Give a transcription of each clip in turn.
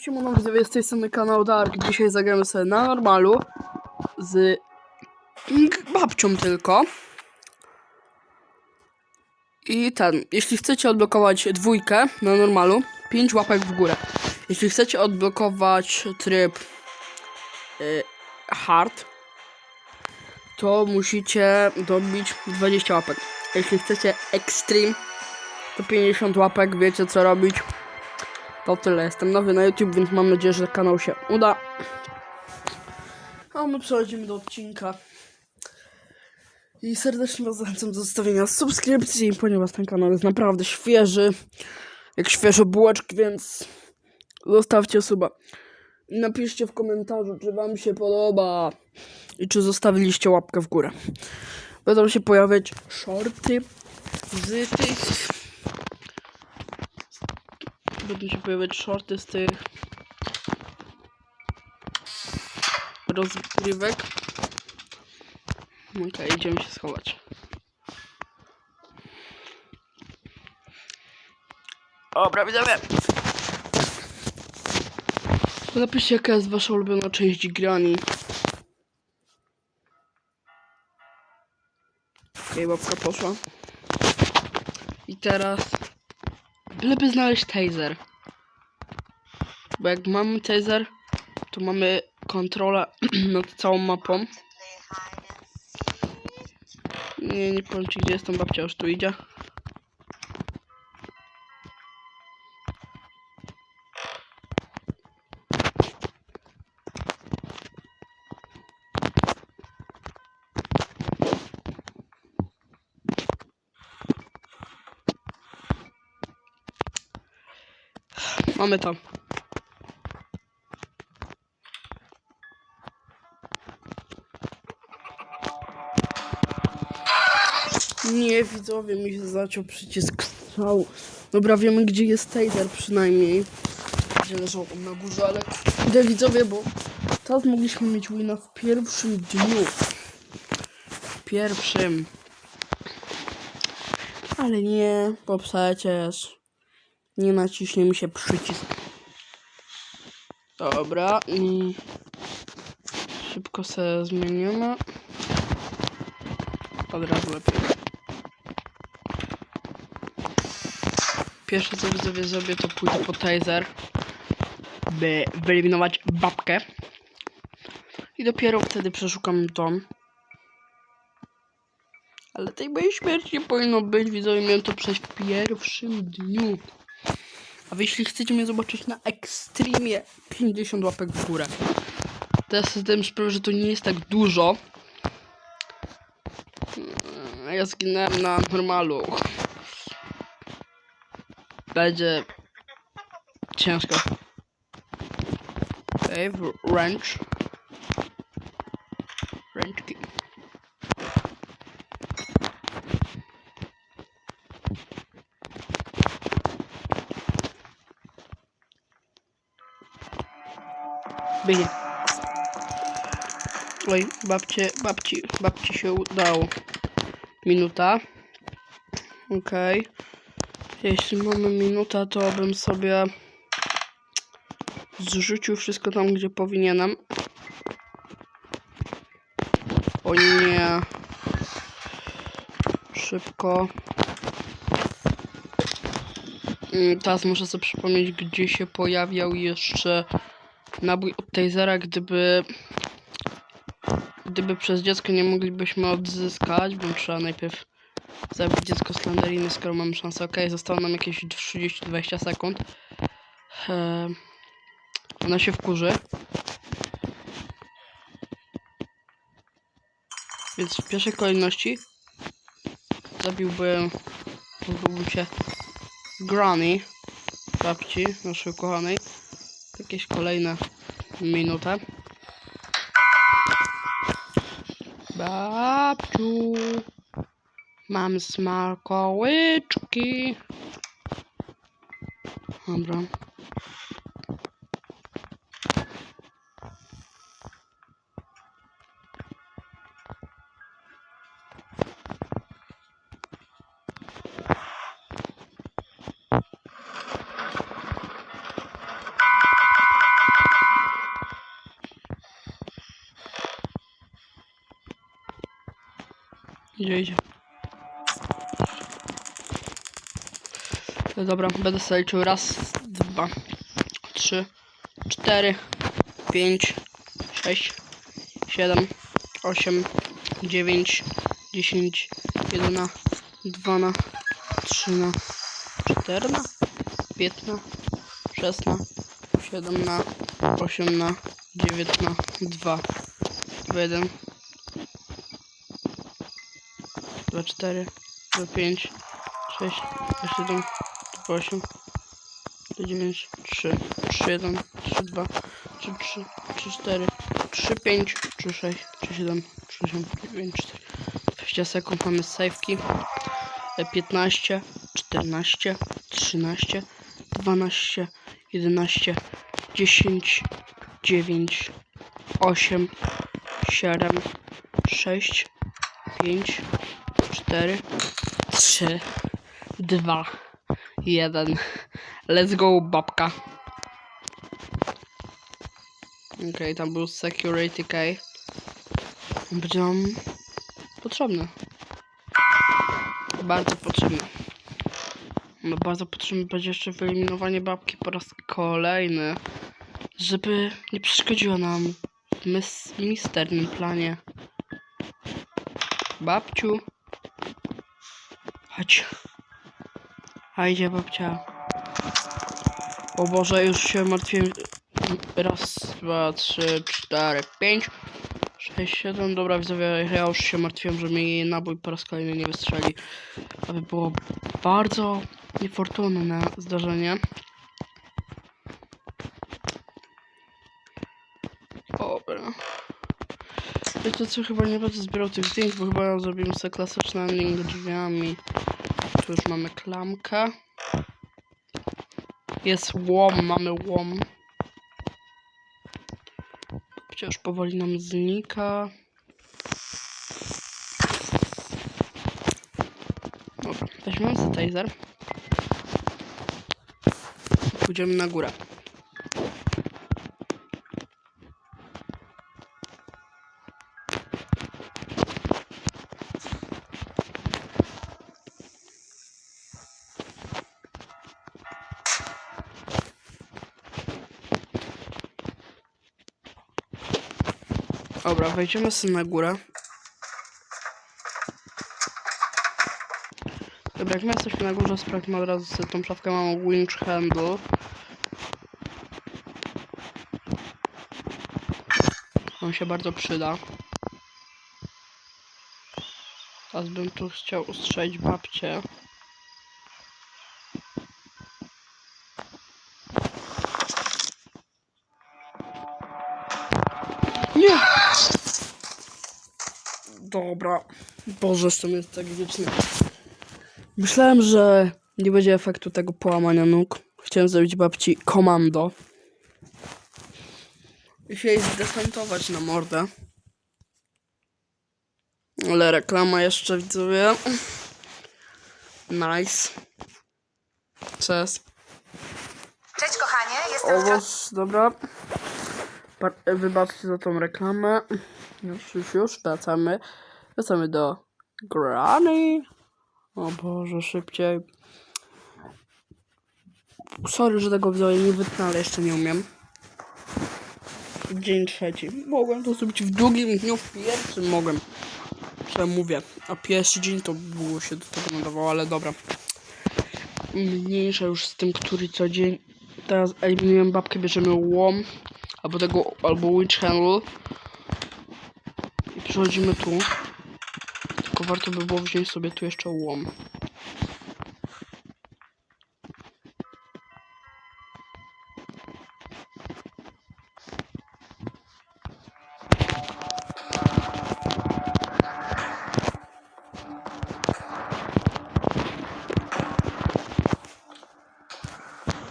Siemano widzowie, z tej strony kanał Dark. Dzisiaj zagramy sobie na normalu z babcią tylko. I ten, jeśli chcecie odblokować dwójkę na normalu, 5 łapek w górę. Jeśli chcecie odblokować tryb y, hard, to musicie dobić 20 łapek. Jeśli chcecie extreme, to 50 łapek, wiecie co robić. To tyle, jestem nowy na YouTube, więc mam nadzieję, że kanał się uda. A my przechodzimy do odcinka. I serdecznie Was zachęcam do zostawienia subskrypcji, ponieważ ten kanał jest naprawdę świeży. Jak świeże bułeczki, więc zostawcie suba. Napiszcie w komentarzu, czy Wam się podoba i czy zostawiliście łapkę w górę. Będą się pojawiać shorty z tych Się pojawiać shorty z tych rozgrywek. Okej, idziemy się schować. Dobra, widzowie. Napiszcie jaka jest wasza ulubiona część grani. Okej, babka poszła. I teraz Byleby znaleźć taser. Bo jak mamy taser, to mamy kontrolę nad całą mapą. Nie, nie powiem ci gdzie jest tam babcia, już tu idzie. Mamy to. Nie, widzowie, mi się zaciął przycisk strzału. Dobra, wiemy gdzie jest taser przynajmniej. Gdzie leżał on na górze, ale kurde widzowie, bo teraz mogliśmy mieć wina w pierwszym dniu. W pierwszym. Ale nie, bo przecież nie naciśnie mi się przycisk. Dobra, i szybko sobie zmienimy. Od razu lepiej. Pierwsze co widzowie zrobię to pójdę po taser, by wyeliminować babkę. I dopiero wtedy przeszukam dom. Ale tej mojej śmierci powinno być, widzowie, miałem to przejść w pierwszym dniu. A wy jeśli chcecie mnie zobaczyć na ekstremie 50 łapek w górę. Teraz zdałem sprawę, że to nie jest tak dużo. A Ja zginąłem na normalu. Będzie ciężko. Okay, wrench. Ręczki. Byli. Oj, babcie, babci, babci się udało. Minuta. Okej. Okay. Jeśli mamy minuta, to bym sobie zrzucił wszystko tam, gdzie powinienem. O nie. Szybko. Mm, Teraz muszę sobie przypomnieć, gdzie się pojawiał jeszcze nabój od tasera, gdyby gdyby przez dziecko nie moglibyśmy odzyskać, bo trzeba najpierw zabić dziecko slenderiny, skoro mamy szansę. Ok, zostało nam jakieś 30-20 sekund. Eee, ona się wkurzy. Więc w pierwszej kolejności zabiłbym pozbyłbym się Granny, babci naszej ukochanej jakieś kolejne minutę. Babciu, mam smakołyczki. Dobra. Gdzie idzie? No dobra, będę sobie liczył raz, dwa, trzy, cztery, pięć, sześć, siedem, osiem, dziewięć, dziesięć, jedna, dwana, trzyna, czterna, piętna, szesna, siedemna, osiemna, dziewiętna, dwa, jeden, dwa, cztery, dwa, pięć, sześć, dwa, siedem, dwa, osiem, dwa, dziewięć, trzy, trzy, jeden, trzy, dwa, trzy, trzy, trzy, cztery, trzy, pięć, trzy, sześć, trzy, siedem, trzy, osiem, dziewięć, cztery. 20 sekund mamy safeki. E, 15, 14, 13, 12, 11, 10, 9, 8, 7, 6, 5, 4, 3, 2, 1. Let's go, babka. Okej, tam był security key. Będzie nam potrzebny. Bardzo potrzebny. No bardzo potrzebne będzie jeszcze wyeliminowanie babki po raz kolejny, żeby nie przeszkodziła nam w mys- misternym planie. Babciu. Chodź. A idzie babcia. O Boże, już się martwiłem. Raz, dwa, trzy, cztery, pięć. 6, 7, dobra widzowie, ja już się martwiłem, że mi nabój po raz kolejny nie wystrzeli. Aby było bardzo niefortunne zdarzenie. Dobra. Wiecie co, chyba nie będę zbierał tych zdjęć, bo chyba zrobimy sobie klasyczny ending drzwiami. Tu już mamy klamkę. Jest łom, mamy łom. Przecież powoli nam znika. Dobra, weźmiemy sobie taser. Pójdziemy na górę. Dobra, wejdziemy sobie na górę. Dobra, jak my jesteśmy na górze, sprawdźmy od razu sobie tą szafkę. Mamy winch handle. On się bardzo przyda. Teraz bym tu chciał ustrzelić babcię. Dobra. Boże, jestem jest tak wieczny. Myślałem, że nie będzie efektu tego połamania nóg. Chciałem zrobić babci komando. I się jej zdesantować na mordę. Ale reklama jeszcze widzowie. Nice. Cześć. Cześć kochanie, jestem. Owoc, dobra. Wybaczcie za tą reklamę. Już, już, już, wracamy. Wracamy do Granny. O Boże, szybciej. Sorry, że tego widzowie nie wytnę, ale jeszcze nie umiem. Dzień trzeci. Mogłem to zrobić w drugim dniu, w pierwszym mogłem. Co mówię. A pierwszy dzień to było się do tego nadawało, ale dobra. Mniejsza już z tym, który co dzień. Teraz eliminujemy babkę, bierzemy łom. Albo tego, albo witch handle. I przechodzimy tu. Tylko warto by było wziąć sobie tu jeszcze łom.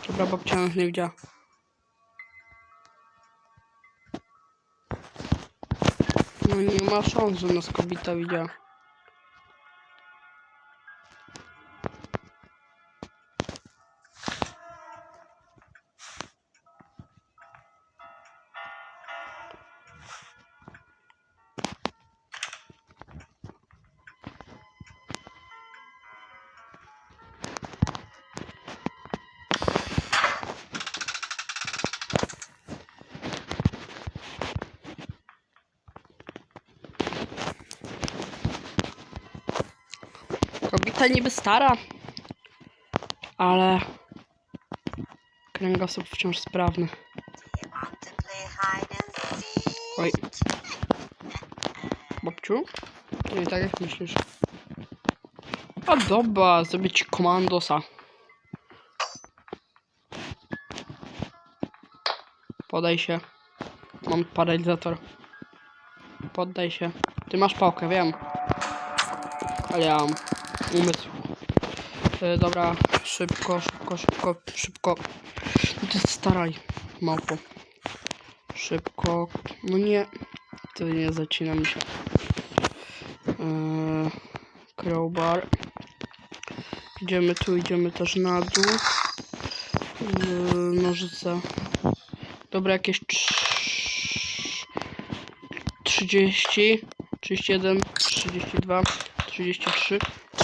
Dobra, babcia nas nie widziała. Ma szans, że nas kobieta widziała. Ta niby stara, ale kręgosłup wciąż sprawny. Oj. Babciu? Nie tak jak myślisz. A dobra, zrobię ci komandosa. Podaj się. Mam paralizator. Poddaj się. Ty masz pałkę, wiem. Ale ja mam umysł. E, dobra, szybko, szybko, szybko, szybko. No ty staraj, małpo. Szybko. No nie. To nie zacina mi się. Eee, crowbar. Idziemy tu, idziemy też na dół. Eee, nożyce. Dobra, jakieś trz- 30, 31, 32, 33,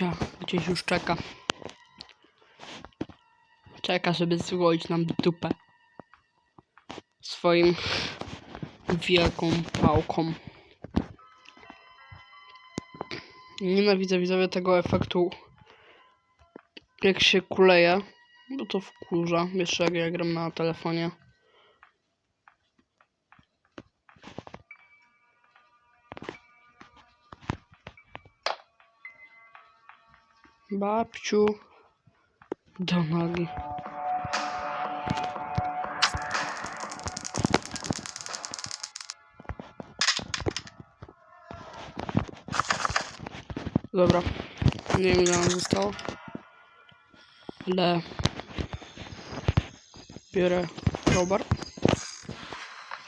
Babcia gdzieś już czeka. Czeka, żeby złoić nam dupę. Swoim wielką pałką. Nienawidzę widzowie tego efektu jak się kuleje, bo to wkurza. Jeszcze jak ja gram na telefonie. Babciu do nogi. Dobra. Nie wiem ile nam zostało. Ale biorę crowbar.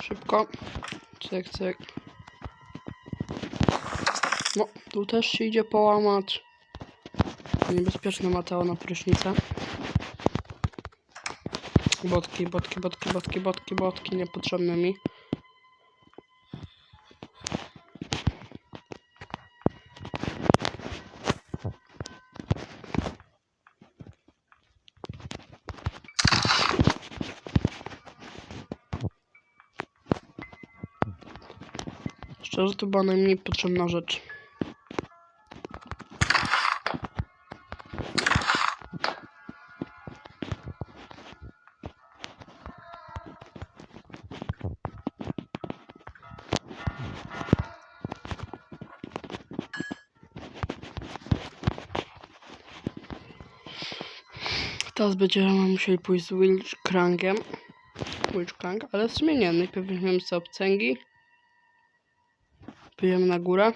Szybko. Cyk, cyk. No, tu też się idzie połamać. Niebezpieczne Mateo na prysznicę. Botki, botki, botki, botki, botki, botki, niepotrzebne mi. Szczerze to była najmniej potrzebna rzecz. Teraz będziemy musieli pójść z Wilczkrangiem. Wilczkrang, ale w sumie nie. Najpierw weźmiemy sobie obcęgi. Pójdziemy na górę.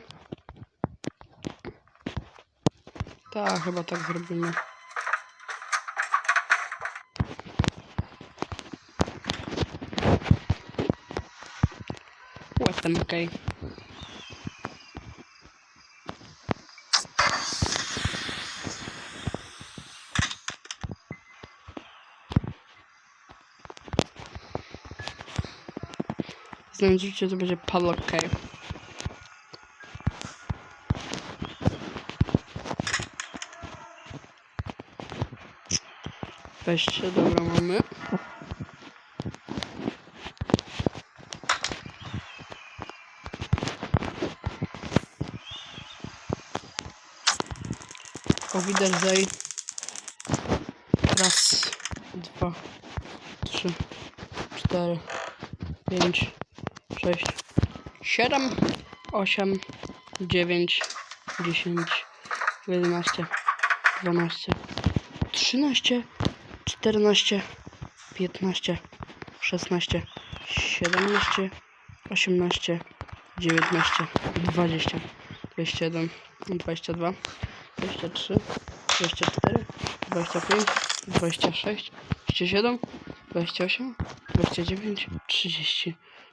Tak, chyba tak zrobimy. Jestem okej. Znajdziecie, to będzie Padlock Cave. Weźcie, dobra, mamy. Auf Wiedersehen. Raz, dwa, trzy, cztery, pięć, sześć, siedem, osiem, dziewięć, dziesięć, jedenaście, dwanaście, trzynaście, czternaście, piętnaście, szesnaście, siedemnaście, osiemnaście, dziewiętnaście, dwadzieścia, dwadzieścia jeden, dwadzieścia dwa, dwadzieścia trzy, dwadzieścia cztery, dwadzieścia pięć, dwadzieścia sześć, dwadzieścia siedem, dwadzieścia osiem, dwadzieścia dziewięć, trzydzieści,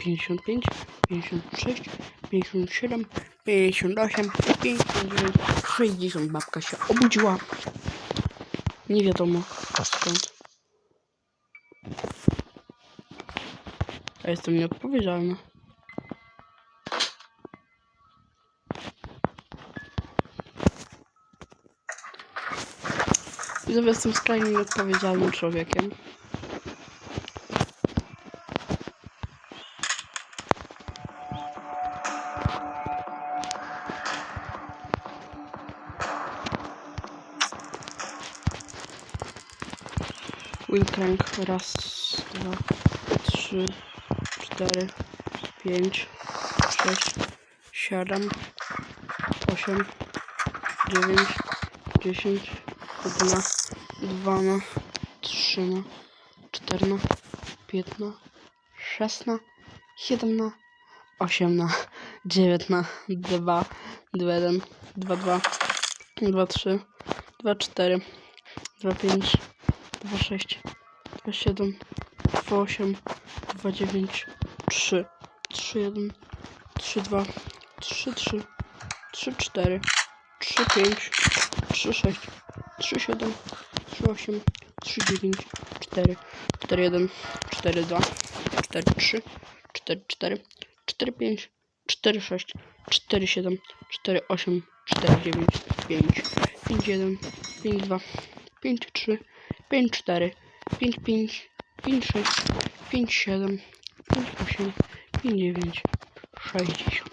55, 56, 57, 58, 59, 60. Babka się obudziła. Nie wiadomo skąd. Ja jestem nieodpowiedzialny. Widzowie, jestem skrajnie nieodpowiedzialnym człowiekiem. Raz, dwa, trzy, cztery, pięć, sześć, siedem, osiem, dziewięć, dziesięć, jedna, dwana, trzyna, czterna, piętna, szesna, siedemna, osiemna, dziewiętna, dwa, dwa jeden, dwa dwa, dwa trzy, dwa cztery, dwa pięć, dwa sześć, 7, 28, 29, 3, 31, 32, 33, 34, 35, 36, 37, 38, 39, 4, 41, 42, 43, 44, 45, 46, 47, 48, 49, 5, 51, 52, 53, 54, pięć, pięć, pięć sześć, pięć siedem, pięć osiem, pięć dziewięć, sześćdziesiąt.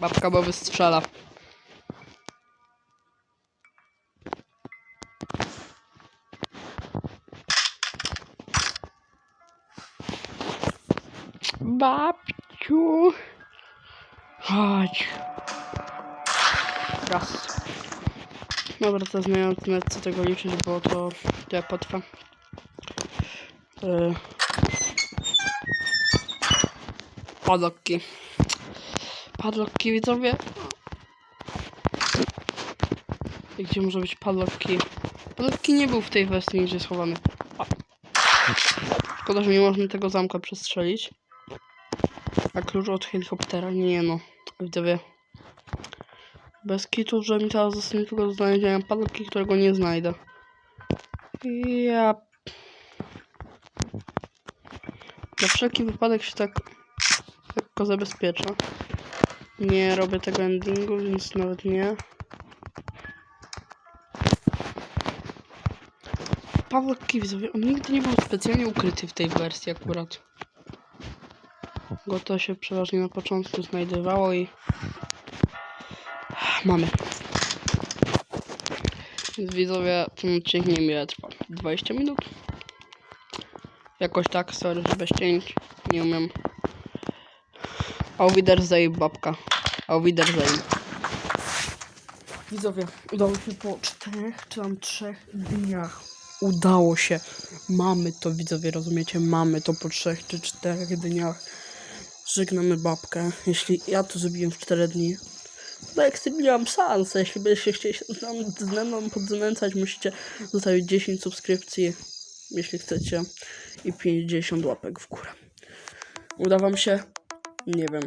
Babka bo wystrzela. Babciu. Chodź. Raz. Dobra, to nawet co tego liczyć, bo to tyle potrwa. Yy. Padlocki widzowie. Gdzie może być padlocki? Padlocki nie był w tej wersji nigdzie schowany. Szkoda, że nie można tego zamka przestrzelić. A klucz od helikoptera? Nie no. Widzowie. Bez kitu, że mi teraz zostanie tylko do znalezienia padlocki, którego nie znajdę. Ja... Na wszelki wypadek się tak lekko zabezpieczę. Nie robię tego endingu, więc nawet nie. Paweł Kiwzowie, on nigdy nie był specjalnie ukryty w tej wersji akurat. Go to się przeważnie na początku znajdowało i... Mamy. Więc widzowie, ten odcinek nie ile trwa. 20 minut? Jakoś tak, sorry, bez cięć. Nie umiem. Auf Wiedersehen, babka. Auf Wiedersehen. Widzowie, udało się po czterech czy tam trzech dniach. Udało się. Mamy to, widzowie, rozumiecie? Mamy to po trzech czy czterech dniach. Żegnamy babkę. Jeśli ja to zrobiłem w cztery dni, to jak miałam szansę. Jeśli byście chcieli się ze mną podznęcać, musicie zostawić 10 subskrypcji, jeśli chcecie, i 50 łapek w górę. Uda wam się? Nie wiem.